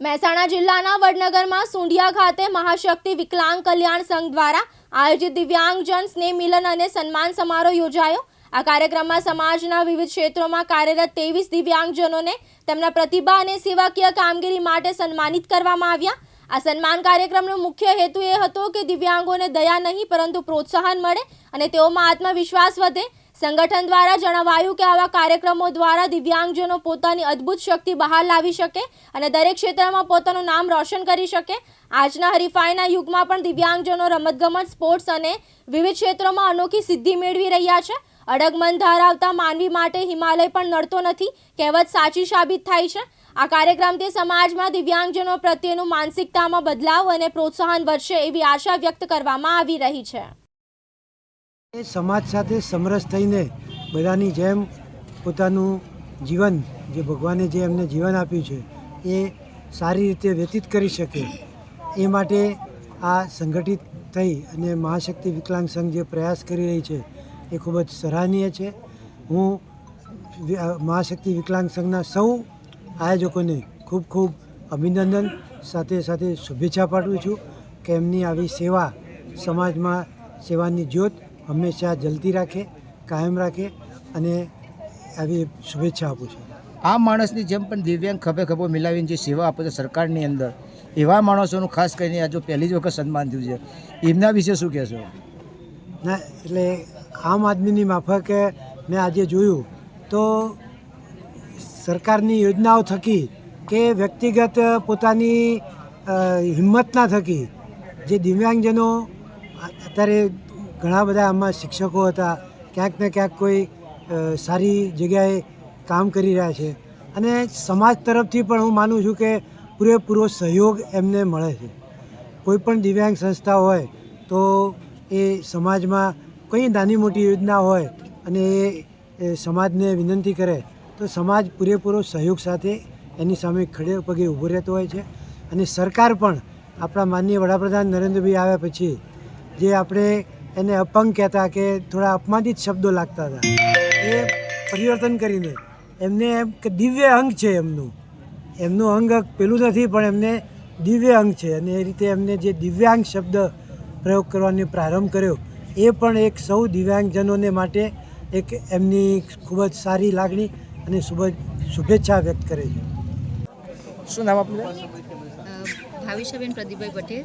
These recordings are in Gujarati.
મહેસાણા જિલ્લાના વડનગરમાં સુંઢિયા ખાતે મહાશક્તિ વિકલાંગ કલ્યાણ સંઘ દ્વારા આયોજિત દિવ્યાંગજન સ્નેહ મિલન અને સન્માન સમારોહ યોજાયો. આ કાર્યક્રમમાં સમાજના વિવિધ ક્ષેત્રોમાં કાર્યરત ત્રેવીસ દિવ્યાંગજનોને તેમના પ્રતિભા અને સેવાકીય કામગીરી માટે સન્માનિત કરવામાં આવ્યા. આ સન્માન કાર્યક્રમનો મુખ્ય હેતુ એ હતો કે દિવ્યાંગોને દયા નહીં, પરંતુ પ્રોત્સાહન મળે અને તેઓમાં આત્મવિશ્વાસ વધે. સંગઠન દ્વારા જણાવાયું કે આવા કાર્યક્રમો દ્વારા દિવ્યાંગજનો પોતાની અદ્ભુત શક્તિ બહાર લાવી શકે અને દરેક ક્ષેત્રમાં પોતાનું નામ રોશન કરી શકે. આજના હરીફાઈના યુગમાં પણ દિવ્યાંગજનો રમતગમત, સ્પોર્ટ્સ અને વિવિધ ક્ષેત્રોમાં અનોખી સિદ્ધિ મેળવી રહ્યા છે. અડગ મન ધરાવતા માનવી માટે હિમાલય પણ નડતો નથી. કહેવત સાચી સાબિત થાય છે. આ કાર્યક્રમથી સમાજમાં દિવ્યાંગજનો પ્રત્યેનું માનસિકતામાં બદલાવ અને પ્રોત્સાહન વધશે એવી આશા વ્યક્ત કરવામાં આવી રહી છે. એ સમાજ સાથે સમરસ થઈને બધાની જેમ પોતાનું જીવન, જે ભગવાને જે એમને જીવન આપ્યું છે, એ સારી રીતે વ્યતીત કરી શકે. એ માટે આ સંગઠિત થઈ અને મહાશક્તિ વિકલાંગ સંઘ જે પ્રયાસ કરી રહી છે, એ ખૂબ જ સરાહનીય છે. હું મહાશક્તિ વિકલાંગ સંઘના સૌ આયોજકોને ખૂબ ખૂબ અભિનંદન, સાથે સાથે શુભેચ્છા પાઠવું છું કે એમની આવી સેવા સમાજમાં, સેવાની જ્યોત હંમેશા જલ્દી રાખે કાયમ રાખે અને આવી શુભેચ્છા આપું છું. આ માણસની જેમ પણ દિવ્યાંગ ખભે ખભો મિલાવીને જે સેવા આપે છે સરકારની અંદર એવા માણસોનું ખાસ કરીને આ જો પહેલી જ વખત સન્માન થયું છે એમના વિશે શું કહેશો? ના એટલે આમ આદમીની માફકે મેં આજે જોયું તો સરકારની યોજનાઓ થકી કે વ્યક્તિગત પોતાની હિંમત હિંમતના થકી જે દિવ્યાંગજનો અત્યારે ઘણા બધા આમાં શિક્ષકો હતા. ક્યાંક ને ક્યાંક કોઈ સારી જગ્યાએ કામ કરી રહ્યા છે. અને સમાજ તરફથી પણ હું માનું છું કે પૂરેપૂરો સહયોગ એમને મળે છે. કોઈ પણ દિવ્યાંગ સંસ્થા હોય તો એ સમાજમાં કંઈ નાની મોટી યોજના હોય અને એ સમાજને વિનંતી કરે તો સમાજ પૂરેપૂરો સહયોગ સાથે એની સામે ખડે પગે ઊભો રહેતો હોય છે. અને સરકાર પણ આપણા માનનીય વડાપ્રધાન નરેન્દ્રભાઈ આવ્યા પછી જે આપણે એને અપંગ કહેતા કે થોડા અપમાનિત શબ્દો લાગતા હતા. એ પરિવર્તન કરીને એમને એમ કે દિવ્ય અંગ છે એમનું. એમનું અંગ પેલું નથી પણ એમને દિવ્ય અંગ છે. અને એ રીતે એમને જે દિવ્યાંગ શબ્દ પ્રયોગ કરવાનો પ્રારંભ કર્યો એ પણ એક સૌ દિવ્યાંગજનોને માટે એક એમની ખૂબ જ સારી લાગણી અને ખૂબ જ શુભેચ્છા વ્યક્ત કરે છે. શું નામ આપનું? ભાવિશાબેન પ્રદીપભાઈ પટેલ.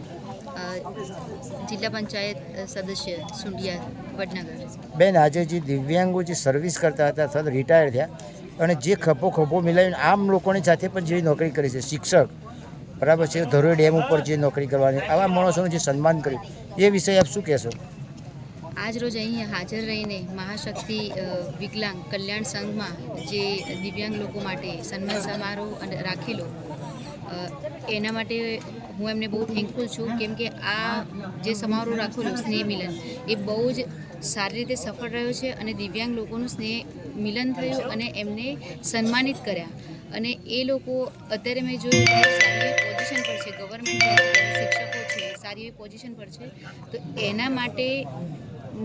જિલ્લા પંચાયત સદસ્ય સુંડિયા વડનગર. બેન આજે જે દિવ્યાંગો જે સર્વિસ કરતા હતા અથવા રિટાયર થયા અને જે ખભો ખભો મિલાવીને આમ લોકોની સાથે પણ જે નોકરી કરી છે શિક્ષક બરાબર છે ધરોઈ ડેમ ઉપર જે નોકરી કરવાની આવા માણસોનું જે સન્માન કર્યું એ વિષય આપ શું કહેશો? આજ રોજ અહીં હાજર રહીને મહાશક્તિ વિકલાંગ કલ્યાણ સંઘમાં જે દિવ્યાંગ લોકો માટે સન્માન સમારોહ અને રાખેલો એના માટે હું એમને બહુ થેન્કફુલ છું કેમ કે આ જે સમારોહ રાખેલો સ્નેહ મિલન. એ બહુ જ સારી રીતે સફળ રહ્યો છે અને દિવ્યાંગ લોકોનું સ્નેહ મિલન થયું અને એમને સન્માનિત કર્યા. અને એ લોકો અત્યારે મેં જોયું પોઝિશન પર છે. ગવર્મેન્ટ શિક્ષકો છે, સારી એવી પોઝિશન પર છે. તો એના માટે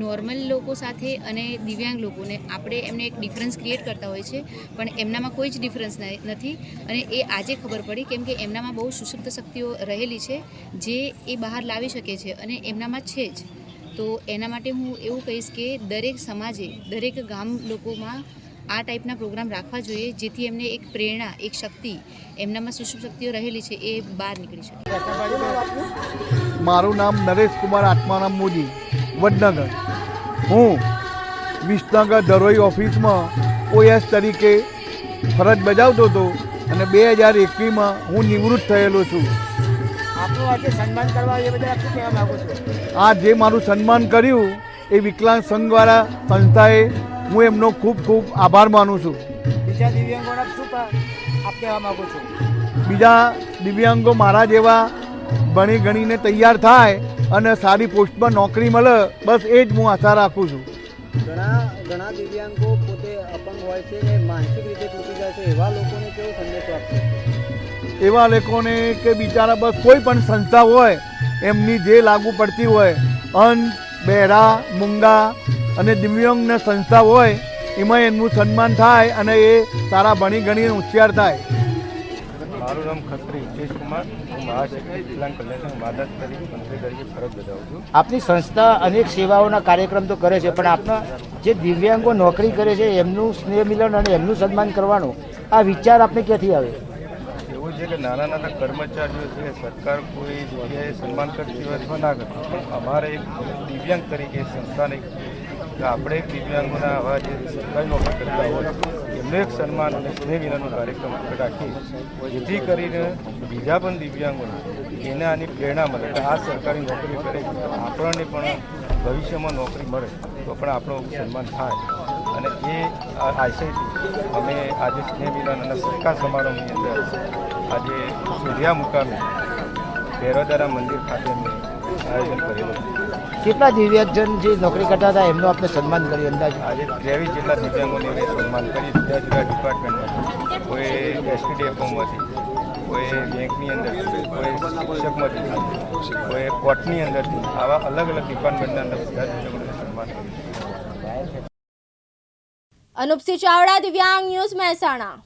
નોર્મલ લોકો સાથે અને દિવ્યાંગ લોકોને આપણે એમને એક ડિફરન્સ ક્રિએટ કરતા હોય છે, પણ એમનામાં કોઈ જ ડિફરન્સ નથી. અને એ આજે ખબર પડી કેમ કે એમનામાં બહુ સુષુપ્ત શક્તિઓ રહેલી છે, જે એ બહાર લાવી શકે છે અને એમનામાં છે જ. તો એના માટે હું એવું કહીશ કે દરેક સમાજે, દરેક ગામ લોકોમાં આ ટાઈપના પ્રોગ્રામ રાખવા જોઈએ, જેથી એમને એક પ્રેરણા, એક શક્તિ એમનામાં સુષુપ્ત શક્તિઓ રહેલી છે એ બહાર નીકળી શકે. મારું નામ નરેશ કુમાર આત્મારામ મોદી. વડનગર. હું વિસનગર ધરોઈ ઓફિસમાં ઓએસ તરીકે ફરજ બજાવતો હતો અને બે હજાર એકવીસમાં હું નિવૃત્ત થયેલો છું. આ જે મારું સન્માન કર્યું એ વિકલાંગ સંઘ દ્વારા સંસ્થાએ હું એમનો ખૂબ ખૂબ આભાર માનું છું. બીજા દિવ્યાંગોના શું આપ કહેવા માંગુ છો? બીજા દિવ્યાંગો મારા જેવા ભણી ગણીને તૈયાર થાય અને સારી પોસ્ટમાં નોકરી મળે બસ એ જ હું આશા રાખું છું. ઘણા ઘણા દિવ્યાંગો પોતે અપંગ હોય છે ને માનસિક રીતે તૂટી જાય છે એવા લોકોને કેવો સંદેશો આપશે? એવા લોકોને કે બિચારા બસ કોઈ પણ સંસ્થા હોય એમની જે લાગુ પડતી હોય અન બહેરા મુંગા અને દિવ્યાંગને સંસ્થા હોય એમાં એમનું સન્માન થાય અને એ સારા ભણી ગણીને હોશિયાર થાય. મારું નામ ખત્રી હિતેશ કુમાર હું મહાશક્તિ વિકલાંગ કલ્યાણ સંઘ માદા તરીકે મંત્રી તરીકે ફરજ બજાવું છું. આપની સંસ્થા અનેક સેવાઓના કાર્યક્રમ તો કરે છે પણ આપના જે દિવ્યાંગો નોકરી કરે છે એમનું સ્નેહ મિલન અને એમનું સન્માન કરવાનું આ વિચાર આપને ક્યાંથી આવે? એવું છે કે નાના નાના કર્મચારીઓ છે સરકાર કોઈ જગ્યાએ સન્માન કરતી હોય અથવા ના કરતી પણ અમારે એક દિવ્યાંગ તરીકે સંસ્થાને આપણે દિવ્યાંગોના આવા જે સરકારી નોકરી કરતા હોય એક સન્માન અને સ્નેહ વિનાનો કાર્યક્રમ આપણે રાખીએ જેથી કરીને બીજા પણ દિવ્યાંગોને એને આની પ્રેરણા મળે કે આ સરકારી નોકરી કરે, આપણને પણ ભવિષ્યમાં નોકરી મળે, તો પણ આપણું સન્માન થાય. અને એ આશયથી અમે આજે સ્નેહ મિલન અને સત્કાર સમારોહની અંદર આજે સુધ્યા મુકામે ભેરોદારા મંદિર ખાતે અમે આયોજન કરેલું કેટલા દિવ્યાંગજન જે નોકરી કરતા હતા એમનું આપણે સન્માન કર્યું અંદાજ? આજે ત્રેવીસ જેટલા દિવ્યાંગોને અમે સન્માન કરી જુદા જુદા ડિપાર્ટમેન્ટમાં કોઈ એસટીડીએફઓમાંથી કોઈ બેંકની અંદરથી કોઈ શિક્ષકમાંથી કોઈ કોર્ટની અંદરથી આવા અલગ અલગ ડિપાર્ટમેન્ટના અંદર બધા દિવ્યાંગોને સન્માન કર્યું અનુપસિંહ ચાવડા દિવ્યાંગ ન્યૂઝ મહેસાણા.